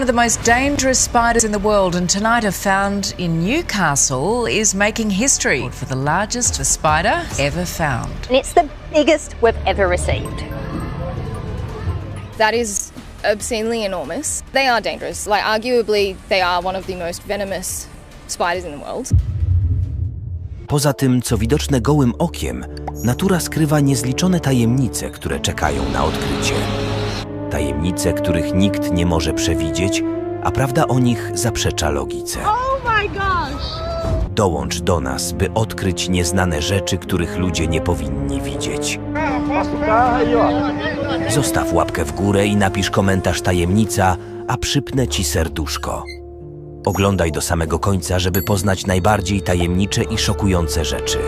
one of the most dangerous spiders in the world, and tonight a found in Newcastle is making history for the largest spider ever found. And it's the biggest we've ever received. That is obscenely enormous. They are dangerous. Like, arguably, they are one of the most venomous spiders in the world. Poza tym, co widoczne gołym okiem, natura skrywa niezliczone tajemnice, które czekają na odkrycie. Tajemnice, których nikt nie może przewidzieć, a prawda o nich zaprzecza logice. Dołącz do nas, by odkryć nieznane rzeczy, których ludzie nie powinni widzieć. Zostaw łapkę w górę i napisz komentarz tajemnica, a przypnę ci serduszko. Oglądaj do samego końca, żeby poznać najbardziej tajemnicze i szokujące rzeczy.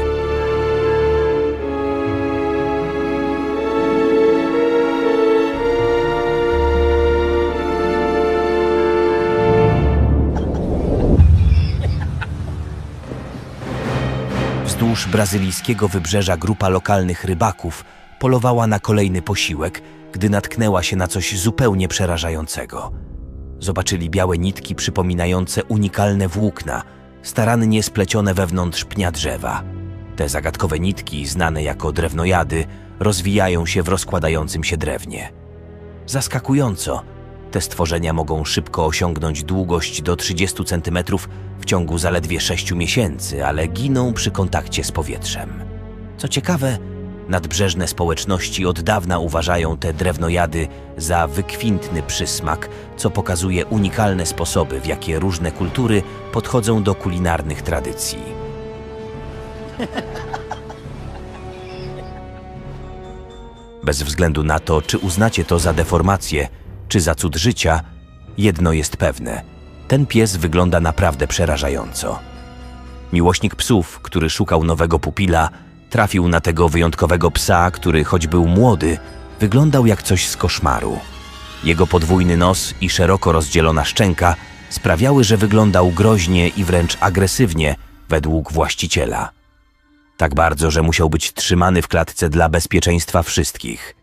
Wzdłuż brazylijskiego wybrzeża grupa lokalnych rybaków polowała na kolejny posiłek, gdy natknęła się na coś zupełnie przerażającego. Zobaczyli białe nitki przypominające unikalne włókna, starannie splecione wewnątrz pnia drzewa. Te zagadkowe nitki, znane jako drewnojady, rozwijają się w rozkładającym się drewnie. Zaskakująco, te stworzenia mogą szybko osiągnąć długość do 30 cm w ciągu zaledwie 6 miesięcy, ale giną przy kontakcie z powietrzem. Co ciekawe, nadbrzeżne społeczności od dawna uważają te drewnojady za wykwintny przysmak, co pokazuje unikalne sposoby, w jakie różne kultury podchodzą do kulinarnych tradycji. Bez względu na to, czy uznacie to za deformację, czy za cud życia, jedno jest pewne. Ten pies wygląda naprawdę przerażająco. Miłośnik psów, który szukał nowego pupila, trafił na tego wyjątkowego psa, który choć był młody, wyglądał jak coś z koszmaru. Jego podwójny nos i szeroko rozdzielona szczęka sprawiały, że wyglądał groźnie i wręcz agresywnie według właściciela. Tak bardzo, że musiał być trzymany w klatce dla bezpieczeństwa wszystkich.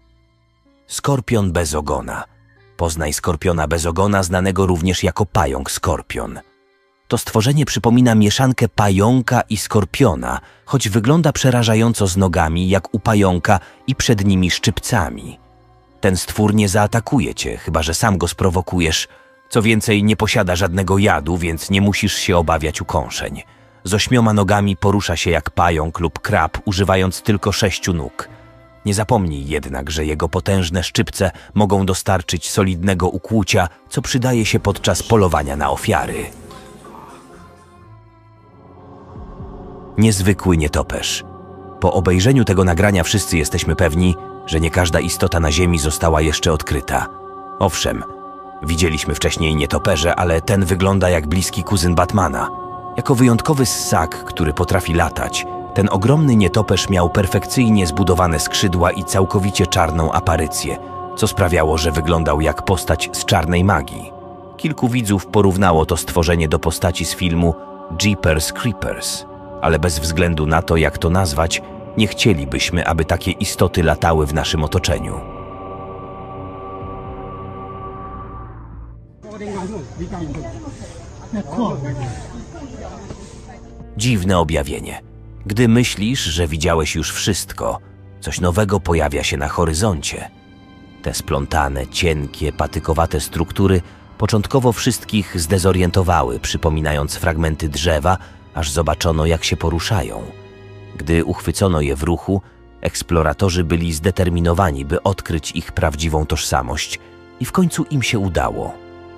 Skorpion bez ogona. Poznaj skorpiona bez ogona, znanego również jako pająk skorpion. To stworzenie przypomina mieszankę pająka i skorpiona, choć wygląda przerażająco z nogami jak u pająka i przednimi szczypcami. Ten stwór nie zaatakuje cię, chyba że sam go sprowokujesz. Co więcej, nie posiada żadnego jadu, więc nie musisz się obawiać ukąszeń. Z ośmioma nogami porusza się jak pająk lub krab, używając tylko sześciu nóg. Nie zapomnij jednak, że jego potężne szczypce mogą dostarczyć solidnego ukłucia, co przydaje się podczas polowania na ofiary. Niezwykły nietoperz. Po obejrzeniu tego nagrania wszyscy jesteśmy pewni, że nie każda istota na Ziemi została jeszcze odkryta. Owszem, widzieliśmy wcześniej nietoperze, ale ten wygląda jak bliski kuzyn Batmana. Jako wyjątkowy ssak, który potrafi latać, ten ogromny nietoperz miał perfekcyjnie zbudowane skrzydła i całkowicie czarną aparycję, co sprawiało, że wyglądał jak postać z czarnej magii. Kilku widzów porównało to stworzenie do postaci z filmu Jeepers Creepers, ale bez względu na to, jak to nazwać, nie chcielibyśmy, aby takie istoty latały w naszym otoczeniu. Dziwne objawienie. Gdy myślisz, że widziałeś już wszystko, coś nowego pojawia się na horyzoncie. Te splątane, cienkie, patykowate struktury początkowo wszystkich zdezorientowały, przypominając fragmenty drzewa, aż zobaczono, jak się poruszają. Gdy uchwycono je w ruchu, eksploratorzy byli zdeterminowani, by odkryć ich prawdziwą tożsamość i w końcu im się udało.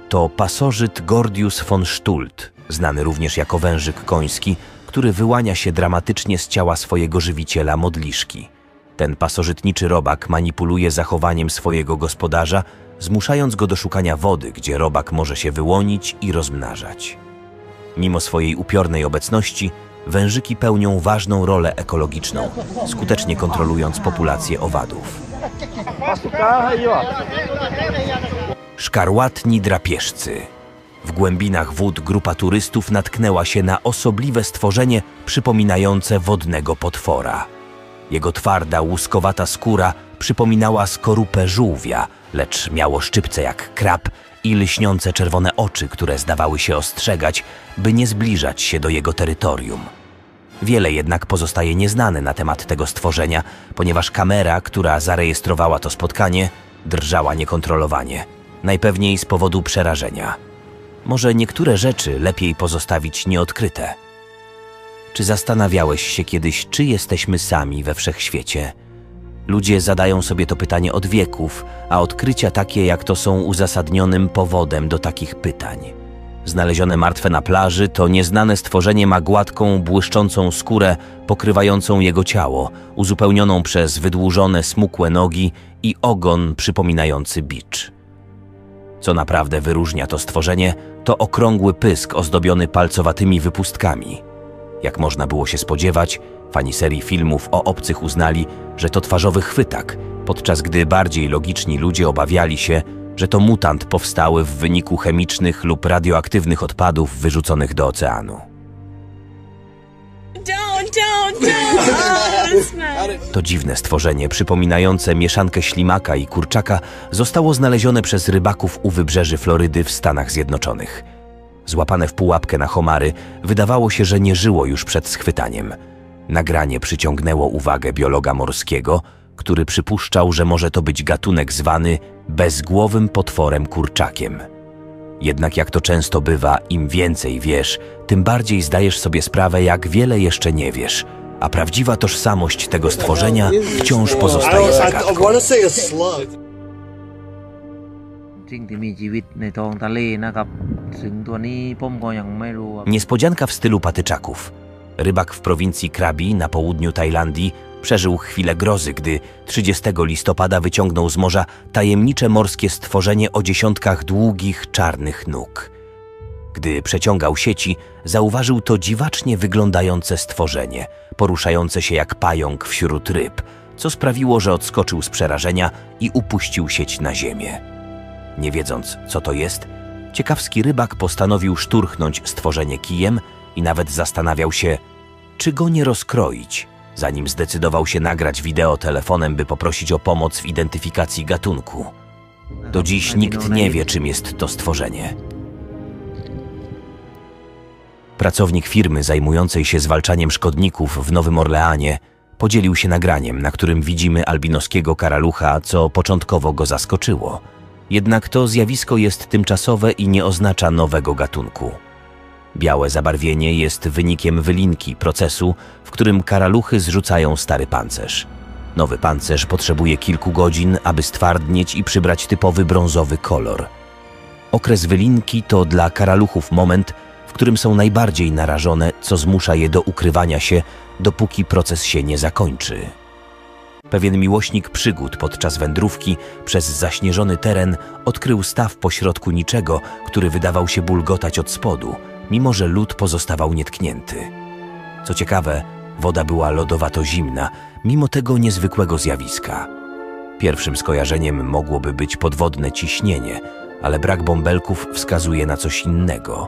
To pasożyt Gordius von Stult, znany również jako wężyk koński, który wyłania się dramatycznie z ciała swojego żywiciela modliszki. Ten pasożytniczy robak manipuluje zachowaniem swojego gospodarza, zmuszając go do szukania wody, gdzie robak może się wyłonić i rozmnażać. Mimo swojej upiornej obecności, wężyki pełnią ważną rolę ekologiczną, skutecznie kontrolując populację owadów. Szkarłatni drapieżcy. W głębinach wód grupa turystów natknęła się na osobliwe stworzenie przypominające wodnego potwora. Jego twarda, łuskowata skóra przypominała skorupę żółwia, lecz miało szczypce jak krab i lśniące czerwone oczy, które zdawały się ostrzegać, by nie zbliżać się do jego terytorium. Wiele jednak pozostaje nieznane na temat tego stworzenia, ponieważ kamera, która zarejestrowała to spotkanie, drżała niekontrolowanie, najpewniej z powodu przerażenia. Może niektóre rzeczy lepiej pozostawić nieodkryte. Czy zastanawiałeś się kiedyś, czy jesteśmy sami we wszechświecie? Ludzie zadają sobie to pytanie od wieków, a odkrycia takie jak to są uzasadnionym powodem do takich pytań. Znalezione martwe na plaży, to nieznane stworzenie ma gładką, błyszczącą skórę pokrywającą jego ciało, uzupełnioną przez wydłużone, smukłe nogi i ogon przypominający bicz. Co naprawdę wyróżnia to stworzenie, to okrągły pysk ozdobiony palcowatymi wypustkami. Jak można było się spodziewać, fani serii filmów o obcych uznali, że to twarzowy chwytak, podczas gdy bardziej logiczni ludzie obawiali się, że to mutant powstały w wyniku chemicznych lub radioaktywnych odpadów wyrzuconych do oceanu. Don't, don't. To dziwne stworzenie, przypominające mieszankę ślimaka i kurczaka, zostało znalezione przez rybaków u wybrzeży Florydy w Stanach Zjednoczonych. Złapane w pułapkę na homary, wydawało się, że nie żyło już przed schwytaniem. Nagranie przyciągnęło uwagę biologa morskiego, który przypuszczał, że może to być gatunek zwany bezgłowym potworem kurczakiem. Jednak jak to często bywa, im więcej wiesz, tym bardziej zdajesz sobie sprawę, jak wiele jeszcze nie wiesz, a prawdziwa tożsamość tego stworzenia wciąż I, pozostaje don't, I, I zagadką. want to say a slug. สิ่งที่มีชีวิตในท้องทะเลนะครับ ซึ่งตัวนี้ผมก็ยังไม่รู้ว่า Niespodzianka w stylu patyczaków. Rybak w prowincji Krabi na południu Tajlandii przeżył chwilę grozy, gdy 30 listopada wyciągnął z morza tajemnicze morskie stworzenie o dziesiątkach długich, czarnych nóg. Gdy przeciągał sieci, zauważył to dziwacznie wyglądające stworzenie, poruszające się jak pająk wśród ryb, co sprawiło, że odskoczył z przerażenia i upuścił sieć na ziemię. Nie wiedząc, co to jest, ciekawski rybak postanowił szturchnąć stworzenie kijem i nawet zastanawiał się, czy go nie rozkroić, zanim zdecydował się nagrać wideo telefonem, by poprosić o pomoc w identyfikacji gatunku. Do dziś nikt nie wie, czym jest to stworzenie. Pracownik firmy zajmującej się zwalczaniem szkodników w Nowym Orleanie podzielił się nagraniem, na którym widzimy albinoskiego karalucha, co początkowo go zaskoczyło. Jednak to zjawisko jest tymczasowe i nie oznacza nowego gatunku. Białe zabarwienie jest wynikiem wylinki procesu, w którym karaluchy zrzucają stary pancerz. Nowy pancerz potrzebuje kilku godzin, aby stwardnieć i przybrać typowy brązowy kolor. Okres wylinki to dla karaluchów moment, w którym są najbardziej narażone, co zmusza je do ukrywania się, dopóki proces się nie zakończy. Pewien miłośnik przygód podczas wędrówki przez zaśnieżony teren odkrył staw pośrodku niczego, który wydawał się bulgotać od spodu, mimo że lód pozostawał nietknięty. Co ciekawe, woda była lodowato zimna, mimo tego niezwykłego zjawiska. Pierwszym skojarzeniem mogłoby być podwodne ciśnienie, ale brak bąbelków wskazuje na coś innego.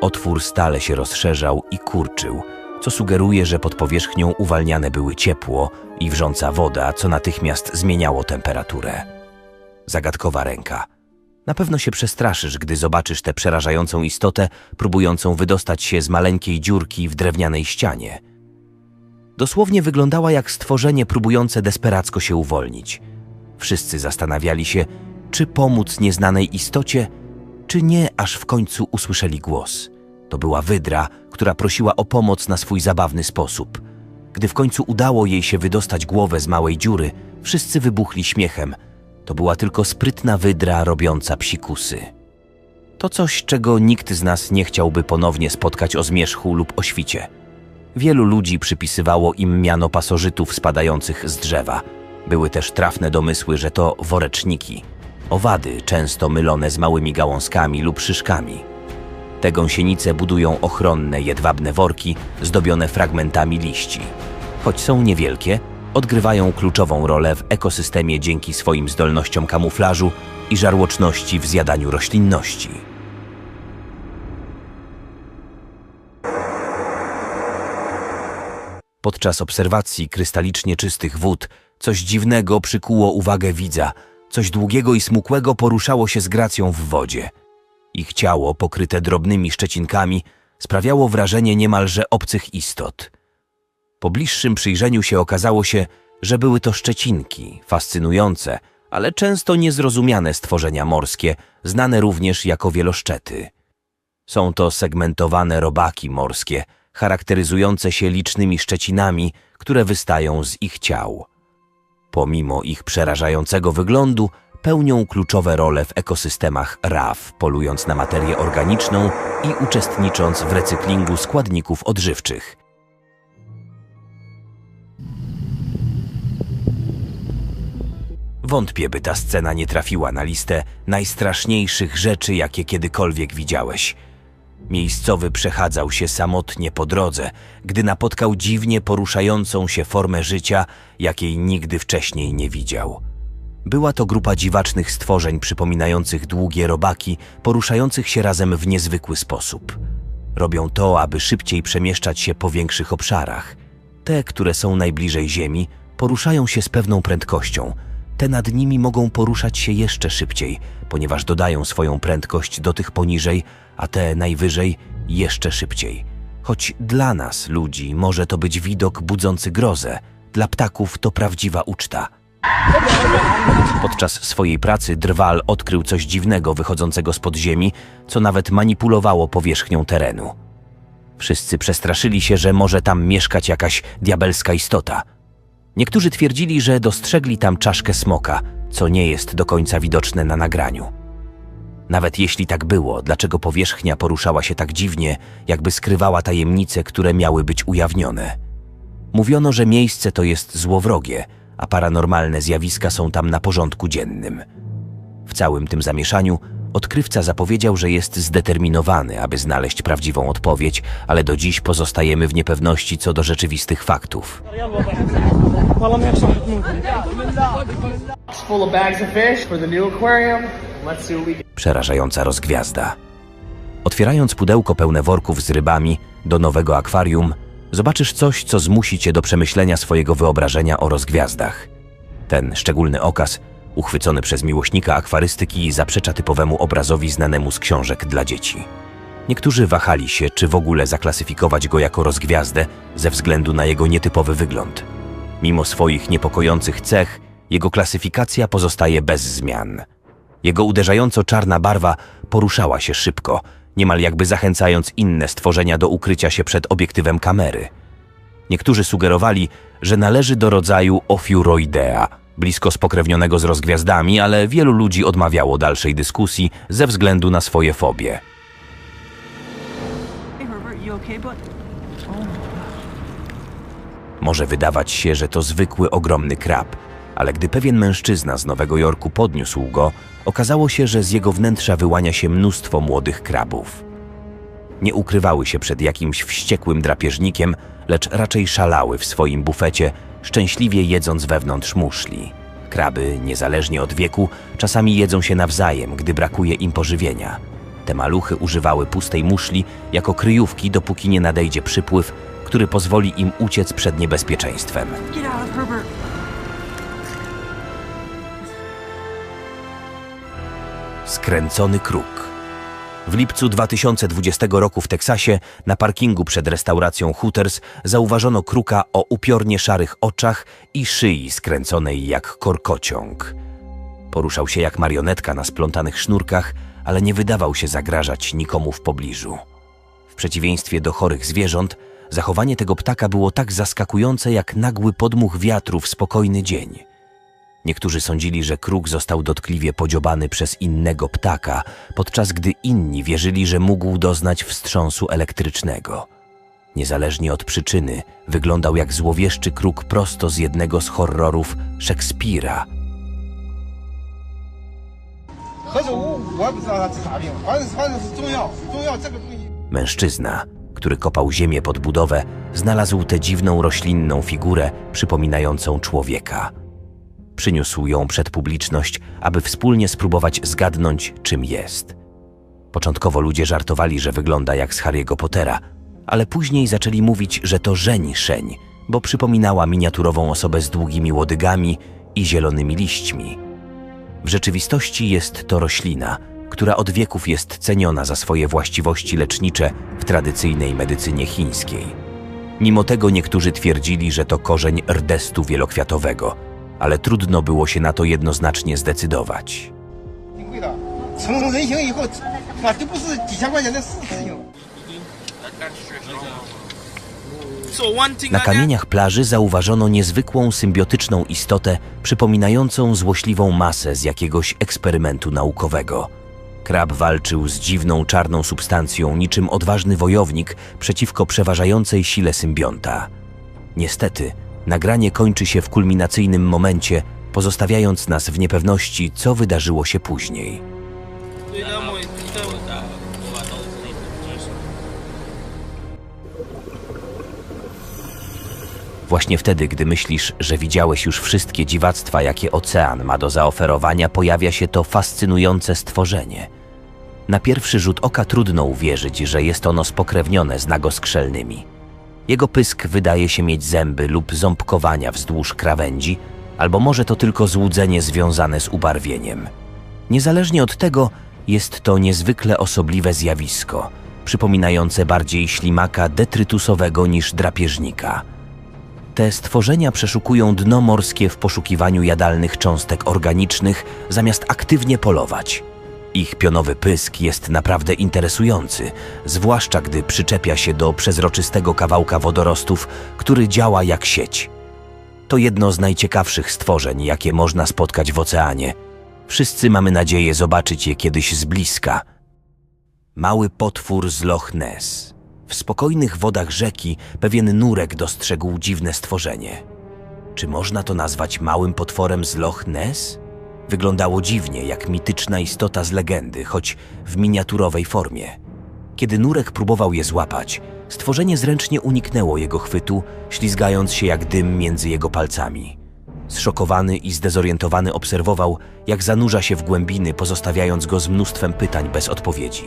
Otwór stale się rozszerzał i kurczył, co sugeruje, że pod powierzchnią uwalniane były ciepło i wrząca woda, co natychmiast zmieniało temperaturę. Zagadkowa ręka. Na pewno się przestraszysz, gdy zobaczysz tę przerażającą istotę, próbującą wydostać się z maleńkiej dziurki w drewnianej ścianie. Dosłownie wyglądała jak stworzenie próbujące desperacko się uwolnić. Wszyscy zastanawiali się, czy pomóc nieznanej istocie, czy nie, aż w końcu usłyszeli głos. To była wydra, która prosiła o pomoc na swój zabawny sposób. Gdy w końcu udało jej się wydostać głowę z małej dziury, wszyscy wybuchli śmiechem. To była tylko sprytna wydra robiąca psikusy. To coś, czego nikt z nas nie chciałby ponownie spotkać o zmierzchu lub o świcie. Wielu ludzi przypisywało im miano pasożytów spadających z drzewa. Były też trafne domysły, że to woreczniki. Owady, często mylone z małymi gałązkami lub szyszkami. Te gąsienice budują ochronne, jedwabne worki zdobione fragmentami liści. Choć są niewielkie, odgrywają kluczową rolę w ekosystemie dzięki swoim zdolnościom kamuflażu i żarłoczności w zjadaniu roślinności. Podczas obserwacji krystalicznie czystych wód coś dziwnego przykuło uwagę widza, Coś długiego i smukłego poruszało się z gracją w wodzie. Ich ciało, pokryte drobnymi szczecinkami, sprawiało wrażenie niemalże obcych istot. Po bliższym przyjrzeniu się okazało się, że były to szczecinki, fascynujące, ale często niezrozumiane stworzenia morskie, znane również jako wieloszczety. Są to segmentowane robaki morskie, charakteryzujące się licznymi szczecinami, które wystają z ich ciał. Pomimo ich przerażającego wyglądu, pełnią kluczowe role w ekosystemach RAF, polując na materię organiczną i uczestnicząc w recyklingu składników odżywczych. Wątpię, by ta scena nie trafiła na listę najstraszniejszych rzeczy, jakie kiedykolwiek widziałeś. Miejscowy przechadzał się samotnie po drodze, gdy napotkał dziwnie poruszającą się formę życia, jakiej nigdy wcześniej nie widział. Była to grupa dziwacznych stworzeń przypominających długie robaki, poruszających się razem w niezwykły sposób. Robią to, aby szybciej przemieszczać się po większych obszarach. Te, które są najbliżej Ziemi, poruszają się z pewną prędkością. Te nad nimi mogą poruszać się jeszcze szybciej, ponieważ dodają swoją prędkość do tych poniżej, a te najwyżej jeszcze szybciej. Choć dla nas, ludzi, może to być widok budzący grozę, dla ptaków to prawdziwa uczta. Podczas swojej pracy Drwal odkrył coś dziwnego wychodzącego z podziemi, co nawet manipulowało powierzchnią terenu. Wszyscy przestraszyli się, że może tam mieszkać jakaś diabelska istota. Niektórzy twierdzili, że dostrzegli tam czaszkę smoka, co nie jest do końca widoczne na nagraniu. Nawet jeśli tak było, dlaczego powierzchnia poruszała się tak dziwnie, jakby skrywała tajemnice, które miały być ujawnione? Mówiono, że miejsce to jest złowrogie, a paranormalne zjawiska są tam na porządku dziennym. W całym tym zamieszaniu odkrywca zapowiedział, że jest zdeterminowany, aby znaleźć prawdziwą odpowiedź, ale do dziś pozostajemy w niepewności co do rzeczywistych faktów. Przerażająca rozgwiazda. Otwierając pudełko pełne worków z rybami do nowego akwarium, zobaczysz coś, co zmusi cię do przemyślenia swojego wyobrażenia o rozgwiazdach. Ten szczególny okaz, uchwycony przez miłośnika akwarystyki, zaprzecza typowemu obrazowi znanemu z książek dla dzieci. Niektórzy wahali się, czy w ogóle zaklasyfikować go jako rozgwiazdę ze względu na jego nietypowy wygląd. Mimo swoich niepokojących cech, jego klasyfikacja pozostaje bez zmian. Jego uderzająco czarna barwa poruszała się szybko, niemal jakby zachęcając inne stworzenia do ukrycia się przed obiektywem kamery. Niektórzy sugerowali, że należy do rodzaju Ophiuroidea, blisko spokrewnionego z rozgwiazdami, ale wielu ludzi odmawiało dalszej dyskusji ze względu na swoje fobie. Może wydawać się, że to zwykły ogromny krab, ale gdy pewien mężczyzna z Nowego Jorku podniósł go, okazało się, że z jego wnętrza wyłania się mnóstwo młodych krabów. Nie ukrywały się przed jakimś wściekłym drapieżnikiem, lecz raczej szalały w swoim bufecie, szczęśliwie jedząc wewnątrz muszli. Kraby, niezależnie od wieku, czasami jedzą się nawzajem, gdy brakuje im pożywienia. Te maluchy używały pustej muszli jako kryjówki, dopóki nie nadejdzie przypływ, który pozwoli im uciec przed niebezpieczeństwem. Skręcony kruk. W lipcu 2020 roku w Teksasie na parkingu przed restauracją Hooters zauważono kruka o upiornie szarych oczach i szyi skręconej jak korkociąg. Poruszał się jak marionetka na splątanych sznurkach, ale nie wydawał się zagrażać nikomu w pobliżu. W przeciwieństwie do chorych zwierząt, zachowanie tego ptaka było tak zaskakujące jak nagły podmuch wiatru w spokojny dzień. Niektórzy sądzili, że kruk został dotkliwie podziobany przez innego ptaka, podczas gdy inni wierzyli, że mógł doznać wstrząsu elektrycznego. Niezależnie od przyczyny, wyglądał jak złowieszczy kruk prosto z jednego z horrorów Szekspira. Mężczyzna, który kopał ziemię pod budowę, znalazł tę dziwną roślinną figurę przypominającą człowieka. Przyniósł ją przed publiczność, aby wspólnie spróbować zgadnąć, czym jest. Początkowo ludzie żartowali, że wygląda jak z Harry'ego Pottera, ale później zaczęli mówić, że to żeń szeń, bo przypominała miniaturową osobę z długimi łodygami i zielonymi liśćmi. W rzeczywistości jest to roślina, która od wieków jest ceniona za swoje właściwości lecznicze w tradycyjnej medycynie chińskiej. Mimo tego niektórzy twierdzili, że to korzeń rdestu wielokwiatowego, ale trudno było się na to jednoznacznie zdecydować. Na kamieniach plaży zauważono niezwykłą symbiotyczną istotę przypominającą złośliwą masę z jakiegoś eksperymentu naukowego. Krab walczył z dziwną czarną substancją, niczym odważny wojownik przeciwko przeważającej sile symbionta. Niestety, nagranie kończy się w kulminacyjnym momencie, pozostawiając nas w niepewności, co wydarzyło się później. Właśnie wtedy, gdy myślisz, że widziałeś już wszystkie dziwactwa, jakie ocean ma do zaoferowania, pojawia się to fascynujące stworzenie. Na pierwszy rzut oka trudno uwierzyć, że jest ono spokrewnione z nagoskrzelnymi. Jego pysk wydaje się mieć zęby lub ząbkowania wzdłuż krawędzi, albo może to tylko złudzenie związane z ubarwieniem. Niezależnie od tego, jest to niezwykle osobliwe zjawisko, przypominające bardziej ślimaka detrytusowego niż drapieżnika – te stworzenia przeszukują dno morskie w poszukiwaniu jadalnych cząstek organicznych, zamiast aktywnie polować. Ich pionowy pysk jest naprawdę interesujący, zwłaszcza gdy przyczepia się do przezroczystego kawałka wodorostów, który działa jak sieć. To jedno z najciekawszych stworzeń, jakie można spotkać w oceanie. Wszyscy mamy nadzieję zobaczyć je kiedyś z bliska. Mały potwór z Loch Ness. W spokojnych wodach rzeki pewien nurek dostrzegł dziwne stworzenie. Czy można to nazwać małym potworem z Loch Ness? Wyglądało dziwnie, jak mityczna istota z legendy, choć w miniaturowej formie. Kiedy nurek próbował je złapać, stworzenie zręcznie uniknęło jego chwytu, ślizgając się jak dym między jego palcami. Zszokowany i zdezorientowany obserwował, jak zanurza się w głębiny, pozostawiając go z mnóstwem pytań bez odpowiedzi.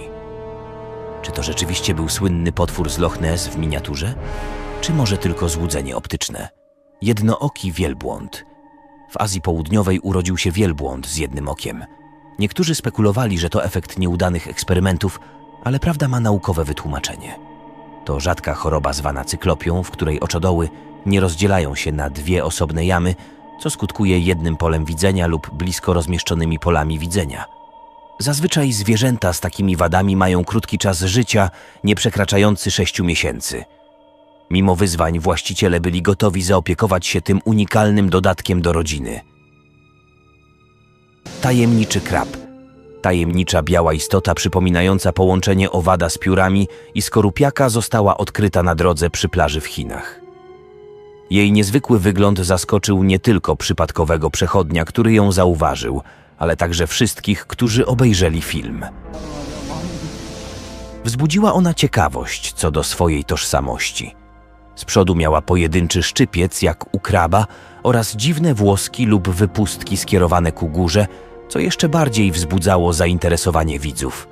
Czy to rzeczywiście był słynny potwór z Loch Ness w miniaturze? Czy może tylko złudzenie optyczne? Jednooki wielbłąd. W Azji Południowej urodził się wielbłąd z jednym okiem. Niektórzy spekulowali, że to efekt nieudanych eksperymentów, ale prawda ma naukowe wytłumaczenie. To rzadka choroba zwana cyklopią, w której oczodoły nie rozdzielają się na dwie osobne jamy, co skutkuje jednym polem widzenia lub blisko rozmieszczonymi polami widzenia – Zazwyczaj zwierzęta z takimi wadami mają krótki czas życia, nie przekraczający sześciu miesięcy. Mimo wyzwań właściciele byli gotowi zaopiekować się tym unikalnym dodatkiem do rodziny. Tajemniczy krab. Tajemnicza biała istota przypominająca połączenie owada z piórami i skorupiaka została odkryta na drodze przy plaży w Chinach. Jej niezwykły wygląd zaskoczył nie tylko przypadkowego przechodnia, który ją zauważył – ale także wszystkich, którzy obejrzeli film. Wzbudziła ona ciekawość co do swojej tożsamości. Z przodu miała pojedynczy szczypiec jak u kraba oraz dziwne włoski lub wypustki skierowane ku górze, co jeszcze bardziej wzbudzało zainteresowanie widzów.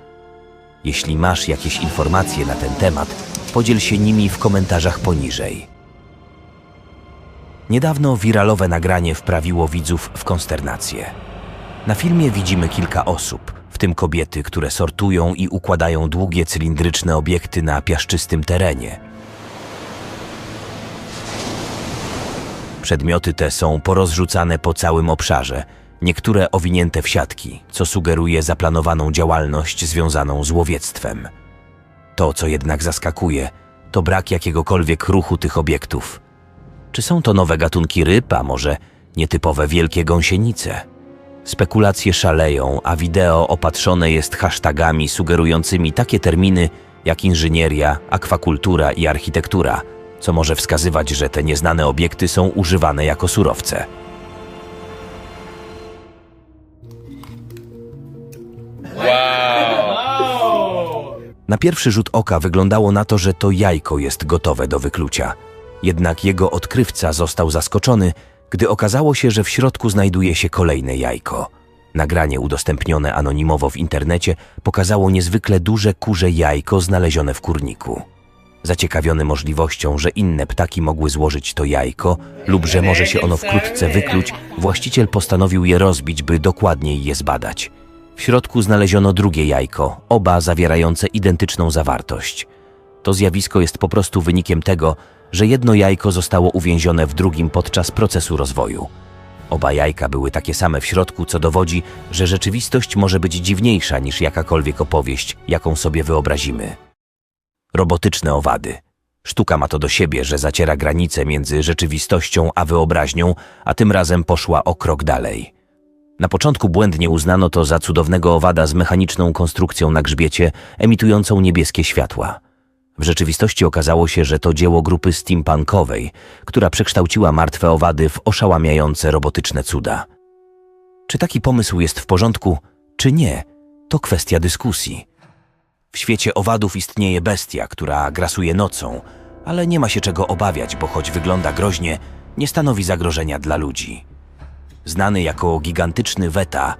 Jeśli masz jakieś informacje na ten temat, podziel się nimi w komentarzach poniżej. Niedawno wiralowe nagranie wprawiło widzów w konsternację. Na filmie widzimy kilka osób, w tym kobiety, które sortują i układają długie cylindryczne obiekty na piaszczystym terenie. Przedmioty te są porozrzucane po całym obszarze, niektóre owinięte w siatki, co sugeruje zaplanowaną działalność związaną z łowiectwem. To, co jednak zaskakuje, to brak jakiegokolwiek ruchu tych obiektów. Czy są to nowe gatunki ryb, a może nietypowe wielkie gąsienice? Spekulacje szaleją, a wideo opatrzone jest hashtagami sugerującymi takie terminy jak inżynieria, akwakultura i architektura, co może wskazywać, że te nieznane obiekty są używane jako surowce. Na pierwszy rzut oka wyglądało na to, że to jajko jest gotowe do wyklucia. Jednak jego odkrywca został zaskoczony, gdy okazało się, że w środku znajduje się kolejne jajko. Nagranie udostępnione anonimowo w internecie pokazało niezwykle duże kurze jajko znalezione w kurniku. Zaciekawiony możliwością, że inne ptaki mogły złożyć to jajko lub że może się ono wkrótce wykluć, właściciel postanowił je rozbić, by dokładniej je zbadać. W środku znaleziono drugie jajko, oba zawierające identyczną zawartość. To zjawisko jest po prostu wynikiem tego, że jedno jajko zostało uwięzione w drugim podczas procesu rozwoju. Oba jajka były takie same w środku, co dowodzi, że rzeczywistość może być dziwniejsza niż jakakolwiek opowieść, jaką sobie wyobrazimy. Robotyczne owady. Sztuka ma to do siebie, że zaciera granice między rzeczywistością a wyobraźnią, a tym razem poszła o krok dalej. Na początku błędnie uznano to za cudownego owada z mechaniczną konstrukcją na grzbiecie, emitującą niebieskie światła. W rzeczywistości okazało się, że to dzieło grupy steampunkowej, która przekształciła martwe owady w oszałamiające robotyczne cuda. Czy taki pomysł jest w porządku, czy nie, to kwestia dyskusji. W świecie owadów istnieje bestia, która grasuje nocą, ale nie ma się czego obawiać, bo choć wygląda groźnie, nie stanowi zagrożenia dla ludzi. Znany jako gigantyczny weta,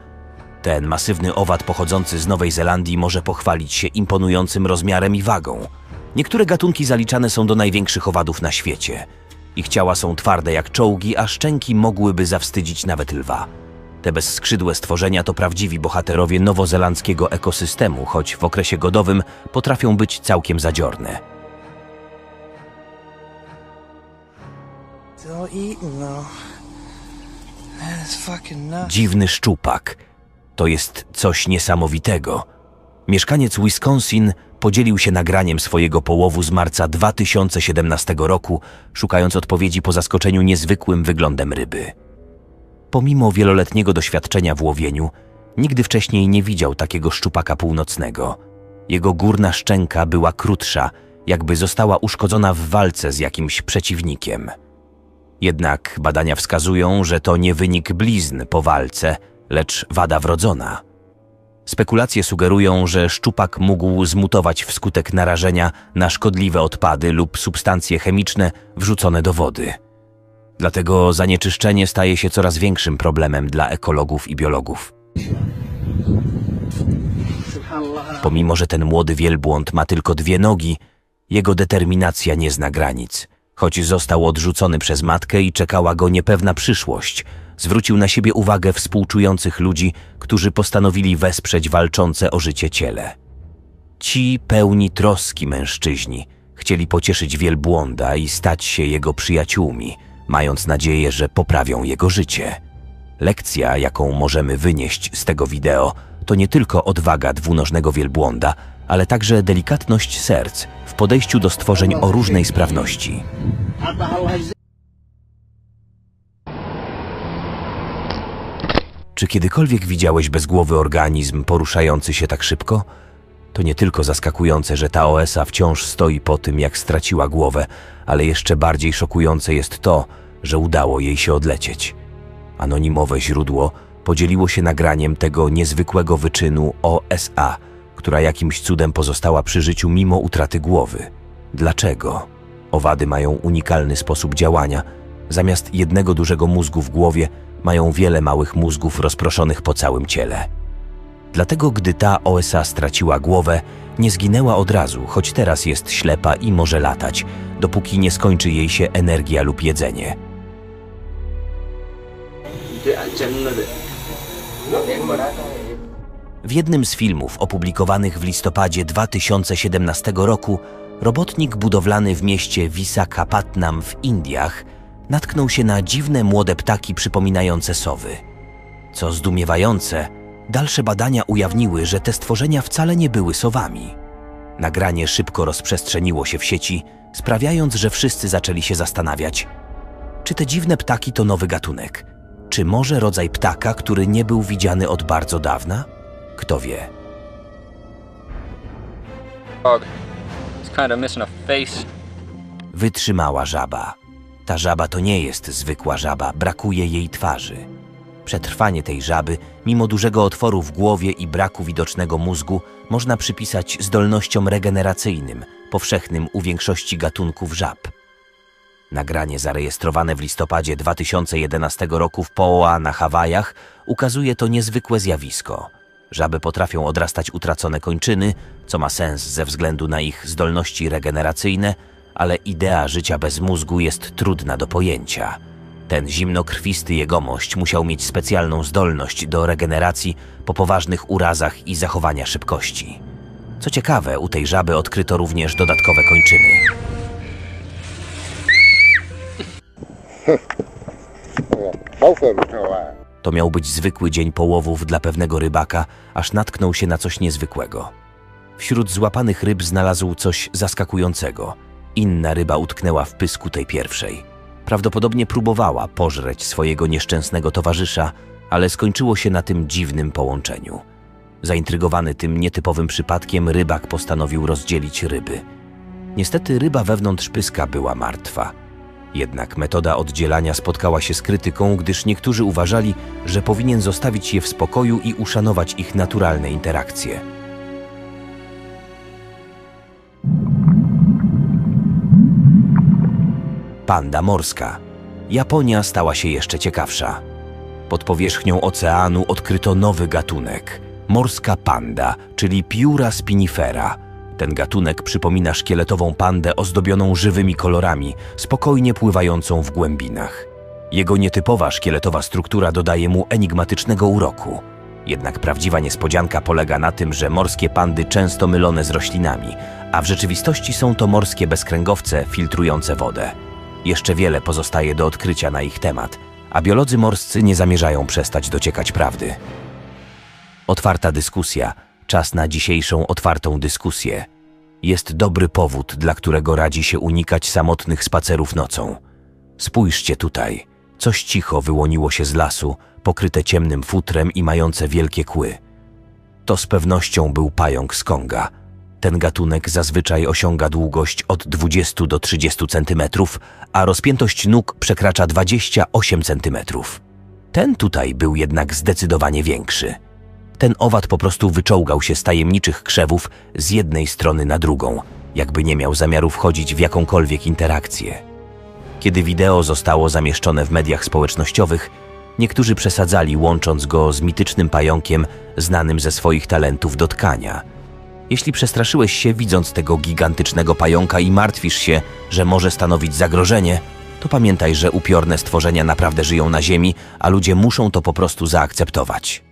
ten masywny owad pochodzący z Nowej Zelandii może pochwalić się imponującym rozmiarem i wagą. Niektóre gatunki zaliczane są do największych owadów na świecie. Ich ciała są twarde jak czołgi, a szczęki mogłyby zawstydzić nawet lwa. Te bezskrzydłe stworzenia to prawdziwi bohaterowie nowozelandzkiego ekosystemu, choć w okresie godowym potrafią być całkiem zadziorne. Nuts. Dziwny szczupak. To jest coś niesamowitego. Mieszkaniec Wisconsin podzielił się nagraniem swojego połowu z marca 2017 roku, szukając odpowiedzi po zaskoczeniu niezwykłym wyglądem ryby. Pomimo wieloletniego doświadczenia w łowieniu, nigdy wcześniej nie widział takiego szczupaka północnego. Jego górna szczęka była krótsza, jakby została uszkodzona w walce z jakimś przeciwnikiem. Jednak badania wskazują, że to nie wynik blizn po walce, lecz wada wrodzona. Spekulacje sugerują, że szczupak mógł zmutować wskutek narażenia na szkodliwe odpady lub substancje chemiczne wrzucone do wody. Dlatego zanieczyszczenie staje się coraz większym problemem dla ekologów i biologów. Pomimo, że ten młody wielbłąd ma tylko dwie nogi, jego determinacja nie zna granic. Choć został odrzucony przez matkę i czekała go niepewna przyszłość, zwrócił na siebie uwagę współczujących ludzi, którzy postanowili wesprzeć walczące o życie ciele. Ci pełni troski mężczyźni chcieli pocieszyć wielbłąda i stać się jego przyjaciółmi, mając nadzieję, że poprawią jego życie. Lekcja, jaką możemy wynieść z tego wideo, to nie tylko odwaga dwunożnego wielbłąda, ale także delikatność serc w podejściu do stworzeń o różnej sprawności. Czy kiedykolwiek widziałeś bezgłowy organizm poruszający się tak szybko? To nie tylko zaskakujące, że ta OSA wciąż stoi po tym, jak straciła głowę, ale jeszcze bardziej szokujące jest to, że udało jej się odlecieć. Anonimowe źródło podzieliło się nagraniem tego niezwykłego wyczynu OSA, która jakimś cudem pozostała przy życiu mimo utraty głowy. Dlaczego? Owady mają unikalny sposób działania. Zamiast jednego dużego mózgu w głowie, mają wiele małych mózgów rozproszonych po całym ciele. Dlatego, gdy ta OSA straciła głowę, nie zginęła od razu, choć teraz jest ślepa i może latać, dopóki nie skończy jej się energia lub jedzenie. W jednym z filmów opublikowanych w listopadzie 2017 roku robotnik budowlany w mieście Visakhapatnam w Indiach natknął się na dziwne młode ptaki przypominające sowy. Co zdumiewające, dalsze badania ujawniły, że te stworzenia wcale nie były sowami. Nagranie szybko rozprzestrzeniło się w sieci, sprawiając, że wszyscy zaczęli się zastanawiać, czy te dziwne ptaki to nowy gatunek? Czy może rodzaj ptaka, który nie był widziany od bardzo dawna? Kto wie? Wytrzymała żaba. Ta żaba to nie jest zwykła żaba, brakuje jej twarzy. Przetrwanie tej żaby, mimo dużego otworu w głowie i braku widocznego mózgu, można przypisać zdolnościom regeneracyjnym, powszechnym u większości gatunków żab. Nagranie zarejestrowane w listopadzie 2011 roku w Poa na Hawajach ukazuje to niezwykłe zjawisko. Żaby potrafią odrastać utracone kończyny, co ma sens ze względu na ich zdolności regeneracyjne, ale idea życia bez mózgu jest trudna do pojęcia. Ten zimnokrwisty jegomość musiał mieć specjalną zdolność do regeneracji po poważnych urazach i zachowania szybkości. Co ciekawe, u tej żaby odkryto również dodatkowe kończyny. To miał być zwykły dzień połowów dla pewnego rybaka, aż natknął się na coś niezwykłego. Wśród złapanych ryb znalazł coś zaskakującego. Inna ryba utknęła w pysku tej pierwszej. Prawdopodobnie próbowała pożreć swojego nieszczęsnego towarzysza, ale skończyło się na tym dziwnym połączeniu. Zaintrygowany tym nietypowym przypadkiem, rybak postanowił rozdzielić ryby. Niestety ryba wewnątrz pyska była martwa. Jednak metoda oddzielania spotkała się z krytyką, gdyż niektórzy uważali, że powinien zostawić je w spokoju i uszanować ich naturalne interakcje. Panda morska. Japonia stała się jeszcze ciekawsza. Pod powierzchnią oceanu odkryto nowy gatunek morska panda, czyli Piura spinifera. Ten gatunek przypomina szkieletową pandę ozdobioną żywymi kolorami, spokojnie pływającą w głębinach. Jego nietypowa szkieletowa struktura dodaje mu enigmatycznego uroku. Jednak prawdziwa niespodzianka polega na tym, że morskie pandy często mylone z roślinami, a w rzeczywistości są to morskie bezkręgowce filtrujące wodę. Jeszcze wiele pozostaje do odkrycia na ich temat, a biolodzy morscy nie zamierzają przestać dociekać prawdy. Otwarta dyskusja. Czas na dzisiejszą otwartą dyskusję. Jest dobry powód, dla którego radzi się unikać samotnych spacerów nocą. Spójrzcie tutaj. Coś cicho wyłoniło się z lasu, pokryte ciemnym futrem i mające wielkie kły. To z pewnością był pająk z Konga. Ten gatunek zazwyczaj osiąga długość od 20 do 30 cm, a rozpiętość nóg przekracza 28 cm. Ten tutaj był jednak zdecydowanie większy. Ten owad po prostu wyczołgał się z tajemniczych krzewów z jednej strony na drugą, jakby nie miał zamiaru wchodzić w jakąkolwiek interakcję. Kiedy wideo zostało zamieszczone w mediach społecznościowych, niektórzy przesadzali, łącząc go z mitycznym pająkiem znanym ze swoich talentów do tkania. Jeśli przestraszyłeś się widząc tego gigantycznego pająka i martwisz się, że może stanowić zagrożenie, to pamiętaj, że upiorne stworzenia naprawdę żyją na Ziemi, a ludzie muszą to po prostu zaakceptować.